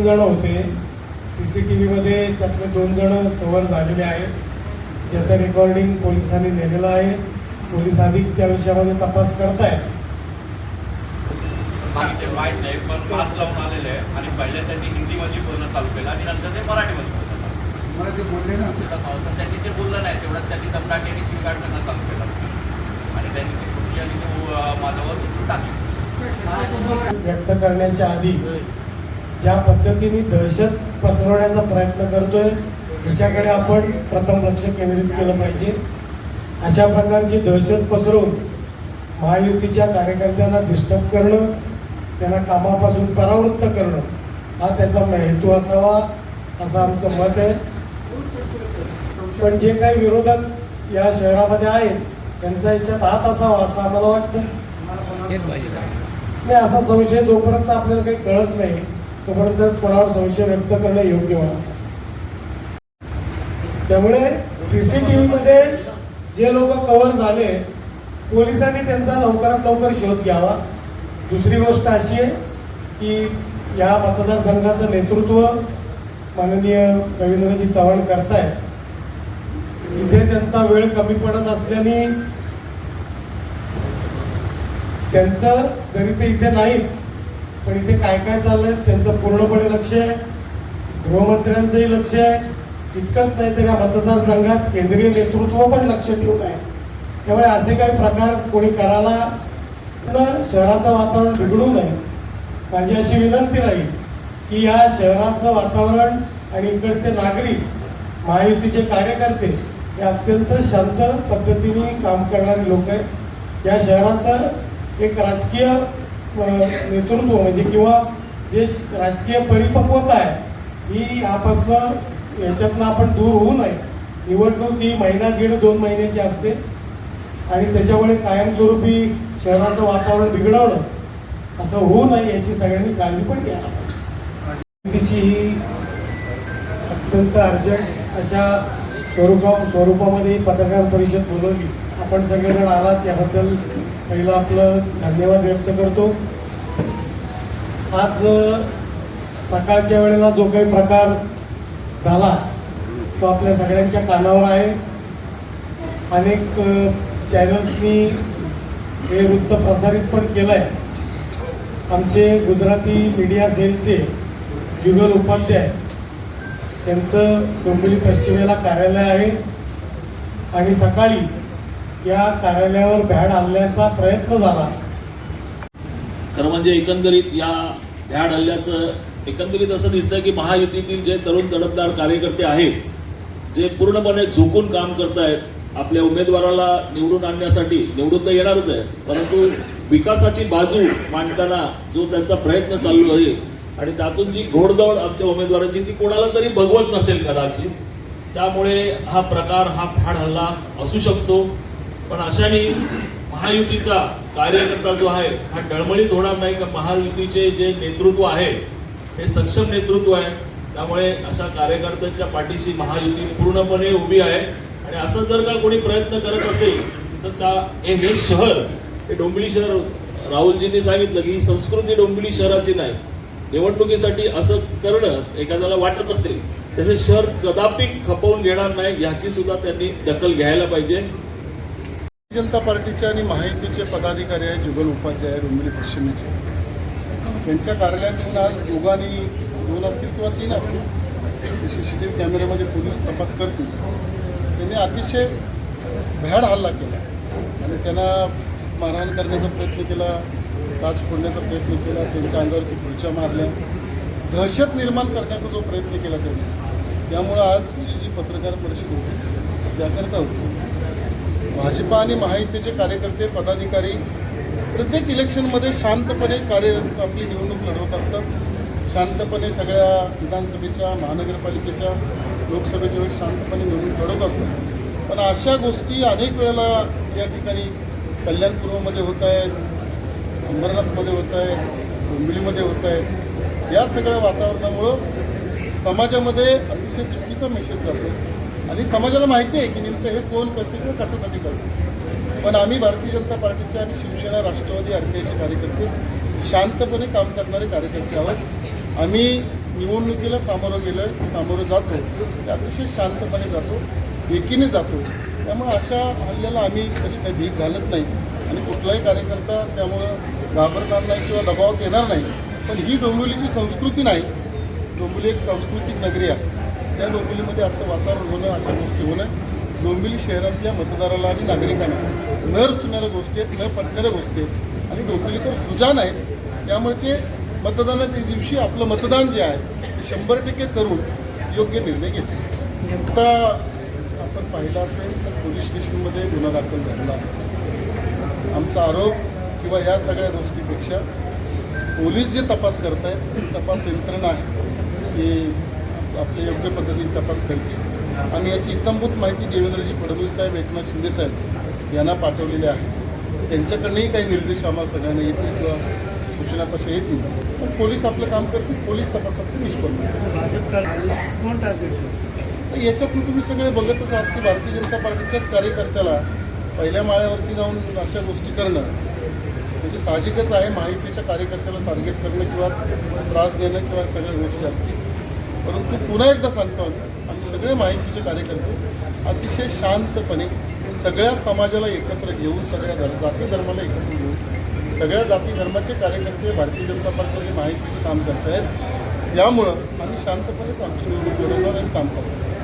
तीन जण होते. सी सी टी व्हीमध्ये त्यातले दोन जण कव्हर झालेले आहेत. ज्याचं रेकॉर्डिंग पोलिसांनी नेलेलं आहे. पोलीस अधिक त्या विषयामध्ये तपास करतायत. मला ते माहीत नाही पण मास्क लावून आलेले आहे. आणि पहिले त्यांनी हिंदीमध्ये बोलणं चालू केलं आणि नंतर ते मराठीमध्ये बोलणं चालू केलं. मला ते बोलले ना? त्यांनी ते बोललं नाही तेवढ्यात त्यांनी दमदाटीने स्वीकार करणं चालू केलं. आणि त्यांनी ती खुशी आणि तो अं, माझ्यावर टाकली. व्यक्त करण्याच्या आधी ज्या पद्धतीने दहशत पसरवण्याचा प्रयत्न करतोय याच्याकडे आपण प्रथम लक्ष केंद्रित केलं पाहिजे. अशा प्रकारची दहशत पसरवून महायुतीच्या कार्यकर्त्यांना डिस्टर्ब करणं त्यांना कामापासून परावृत्त करणं हा त्याचा हेतू असावा असं आमचं मत आहे. पण जे काही विरोधक या शहरामध्ये आहेत त्यांचा याच्यात हात असावा असं आम्हाला वाटतं. नाही असा संशय जोपर्यंत आपल्याला काही कळत नाही तोपर्यंत कोणावर संशय व्यक्त करणं योग्य होणार त्यामुळे सीसीटीव्ही मध्ये जे लोक कव्हर झाले पोलिसांनी त्यांचा लवकरात लवकर शोध घ्यावा. दुसरी गोष्ट अशी आहे की या मतदारसंघाचं नेतृत्व माननीय रवींद्रजी चव्हाण करतायत. इथे त्यांचा वेळ कमी पडत असल्याने त्यांचं जरी ते इथे नाहीत पण इथे काय काय चाललंय त्यांचं पूर्णपणे लक्ष आहे. गृहमंत्र्यांचंही लक्ष आहे. इतकंच नाही तर या मतदारसंघात केंद्रीय नेतृत्व पण लक्ष ठेवून आहे. त्यामुळे असे काही प्रकार कोणी करायला न शहराचं वातावरण बिघडू नये. माझी अशी विनंती राहील की या शहराचं वातावरण आणि इकडचे नागरिक महायुतीचे कार्यकर्ते हे अत्यंत शांत पद्धतीने काम करणारे लोक आहेत. या शहराचं एक राजकीय नेतृत्व म्हणजे किंवा जे राजकीय परिपक्वता आहे ही यापासनं याच्यातनं आपण दूर होऊ नये. निवडणूक ही महिना दीड दोन महिन्याची असते. आणि त्याच्यामुळे कायमस्वरूपी शहराचं वातावरण बिघडवणं असं होऊ नये याची सगळ्यांनी काळजी पण घ्यायला पाहिजे. तिची ही अत्यंत अर्जंट अशा स्वरूपा स्वरूपामध्ये पत्रकार परिषद बोलवली. आपण सगळेजण आलात याबद्दल पहिला आपलं धन्यवाद व्यक्त करतो. आज सकाळच्या वेळेला जो काही प्रकार झाला तो आपल्या सगळ्यांच्या कानावर आहे. अनेक चॅनल्सनी हे वृत्त प्रसारित पण केलं आहे आमचे गुजराती मीडिया सेलचे जुगल उपाध्याय त्यांचं डोंबिवली पश्चिमेला कार्यालय आहे. आणि सकाळी या कार्यालयावर भ्याड हल्ल्याचा प्रयत्न झाला. खरं म्हणजे एकंदरीत या भ्याड हल्ल्याचं एकंदरीत असं दिसतंय की महायुतीतील जे तरुण तडफदार कार्यकर्ते आहेत जे पूर्णपणे झोकून काम करतायत आपल्या उमेदवाराला निवडून आणण्यासाठी निवडून तर येणारच आहे परंतु विकासाची बाजू मांडताना जो त्यांचा प्रयत्न चालू आहे आणि त्यातून जी घोडदौड आमच्या उमेदवाराची ती कोणाला तरी भगवत नसेल कदाचित त्यामुळे हा प्रकार हा भ्याड हल्ला असू शकतो. पण अशाने महायुतीचा कार्यकर्ता जो आहे हा डळमळीत होणार नाही का? महायुतीचे जे नेतृत्व आहे हे सक्षम नेतृत्व आहे. त्यामुळे अशा कार्यकर्त्यांच्या पाठीशी महायुती पूर्णपणे उभी आहे. आणि असं जर का कोणी प्रयत्न करत असेल तर त्या हे हे शहर हे डोंबिवली शहर राहुलजींनी सांगितलं की ही संस्कृती डोंबिवली शहराची नाही. निवडणुकीसाठी असं करणं एखाद्याला वाटत असेल तर शहर कदापि खपवून घेणार नाही याची सुद्धा त्यांनी दखल घ्यायला पाहिजे. जनता पार्टीचे आणि महायुतीचे पदाधिकारी आहे जुगल उपाध्याय डोंबिवली पश्चिमेचे त्यांच्या कार्यालयातून आज दोघांनी दोन असतील किंवा तीन असतील सी सी टी व्ही कॅमेऱ्यामध्ये पोलीस तपास करतील. त्यांनी अतिशय भ्याड हल्ला केला आणि त्यांना मारहाण करण्याचा प्रयत्न केला काच फोडण्याचा प्रयत्न केला त्यांच्या अंगावरती खुर्च्या मारल्या. दहशत निर्माण करण्याचा जो प्रयत्न केला त्यांनी त्यामुळं आजची जी पत्रकार परिषद होती त्याकरता होती. भाजपा आणि महायुतीचे कार्यकर्ते पदाधिकारी प्रत्येक इलेक्शनमध्ये शांतपणे कार्य आपली निवडणूक लढवत असतात. शांतपणे सगळ्या विधानसभेच्या महानगरपालिकेच्या लोकसभेच्या वेळेस शांतपणे निवडणूक लढवत असतात. पण अशा गोष्टी अनेक वेळेला या ठिकाणी कल्याणपूर्वमध्ये होत आहेत अंबरनाथमध्ये होत आहेत डोंबिवलीमध्ये होत आहेत. या सगळ्या वातावरणामुळं समाजामध्ये अतिशय चुकीचा मेसेज जातो आणि समाजाला माहिती आहे की नेमकं हे कोण करते किंवा कशासाठी करते. पण आम्ही भारतीय जनता पार्टीचे आणि शिवसेना राष्ट्रवादी आरपीआयचे कार्यकर्ते शांतपणे काम करणारे कार्यकर्ते आहोत. आम्ही निवडणुकीला सामोरं गेलं सामोरं जातो. ते अतिशय शांतपणे जातो एकीने जातो. त्यामुळे अशा हल्ल्याला आम्ही तशी काही भीक घालत नाही. आणि कुठलाही कार्यकर्ता त्यामुळं घाबरणार नाही किंवा दबावात येणार नाही. पण ही डोंबिवलीची संस्कृती नाही. डोंबिवली एक सांस्कृतिक नगरी आहे. त्या डोंबिवलीमध्ये असं वातावरण होणं अशा गोष्टी होणं डोंबिवली शहरातल्या मतदाराला आणि नागरिकांना न रुचणाऱ्या गोष्टी आहेत न पटणाऱ्या गोष्टी आहेत. आणि डोंबिवलीकर सुजान आहेत. त्यामुळे ते मतदानाच्या दिवशी आपलं मतदान जे आहे ते शंभर टक्के करून योग्य निर्णय घेते नुकता आपण पाहिलं असेल तर पोलीस स्टेशनमध्ये गुन्हा दाखल झालेला आहे. आमचा आरोप किंवा ह्या सगळ्या गोष्टीपेक्षा पोलीस जे तपास करत आहेत ती तपास यंत्रणा आहे की आपल्या योग्य पद्धतीने तपास करते. आम्ही याची इत्तमभूत माहिती देवेंद्रजी फडणवीस साहेब एकनाथ शिंदे साहेब यांना पाठवलेली आहे. त्यांच्याकडनंही काही निर्देश आम्हाला सगळ्यांना येतील किंवा सूचना तशा येतील. पण पोलीस आपलं काम करतील पोलीस तपासात ते निष्पन्न. भाजप कोण टार्गेट करतो तर याच्यातून तुम्ही सगळे बघतच आहात की भारतीय जनता पार्टीच्याच कार्यकर्त्याला पहिल्या माळ्यावरती जाऊन अशा गोष्टी करणं म्हणजे साहजिकच आहे. माहितीच्या कार्यकर्त्याला टार्गेट करणं किंवा त्रास देणं किंवा सगळ्या गोष्टी असतील. परंतु पुन्हा एकदा सांगतो आम्ही आम्ही सगळे माहितीचे कार्यकर्ते अतिशय शांतपणे सगळ्या समाजाला एकत्र घेऊन सगळ्या धर्म जाती धर्माला एकत्र घेऊन सगळ्या जाती धर्माचे कार्यकर्ते भारतीय जनता पार्टीमध्ये माहितीचं काम करत आहेत त्यामुळं आम्ही शांतपणेच आमची निवडणूक लढवणार आणि काम करतो